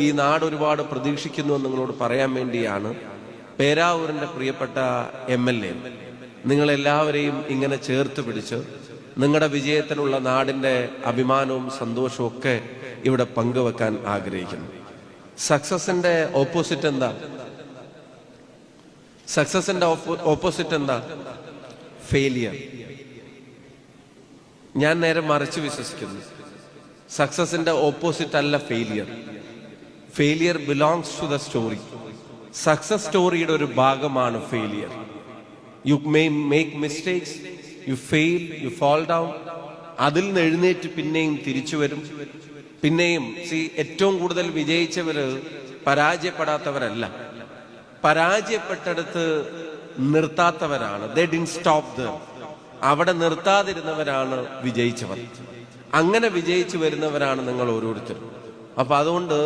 ഈ നാട് ഒരുപാട് പ്രതീക്ഷിക്കുന്നു എന്ന് നിങ്ങളോട് പറയാൻ വേണ്ടിയാണ് പേരാവൂരിന്റെ പ്രിയപ്പെട്ട എം എൽ എ. നിങ്ങളെല്ലാവരെയും ഇങ്ങനെ ചേർത്ത് പിടിച്ച് നിങ്ങളുടെ വിജയത്തിനുള്ള നാടിന്റെ അഭിമാനവും സന്തോഷവും ഒക്കെ ഇവിടെ പങ്കുവെക്കാൻ ആഗ്രഹിക്കുന്നു. സക്സസിന്റെ ഓപ്പോസിറ്റ് എന്താ? സക്സസിന്റെ ഓപ്പോസിറ്റ് എന്താ? ഫെയിലിയർ. ഞാൻ നേരെ മറിച്ച് വിശ്വസിക്കുന്നു. സക്സസിന്റെ ഓപ്പോസിറ്റ് അല്ല failure. Failure belongs to the story success സ്റ്റോറിയുടെ ഒരു ഭാഗമാണ് failure you may make mistakes you fail you fall down അതിൽ നിന്ന് എഴുന്നേറ്റ് പിന്നെയും തിരിച്ചു വരും. പിന്നെയും സി ഏറ്റവും കൂടുതൽ വിജയിച്ചവര് പരാജയപ്പെടാത്തവരല്ല. പരാജയപ്പെട്ടടുത്ത് നിർത്താത്തവരാണ്. ദേ ഡിൻ സ്റ്റോപ്പ് ദ അവിടെ നിർത്താതിരുന്നവരാണ് വിജയിച്ചവർ. അങ്ങനെ വിജയിച്ചു വരുന്നവരാണ് നിങ്ങൾ ഓരോരുത്തരും. അപ്പൊ അതുകൊണ്ട്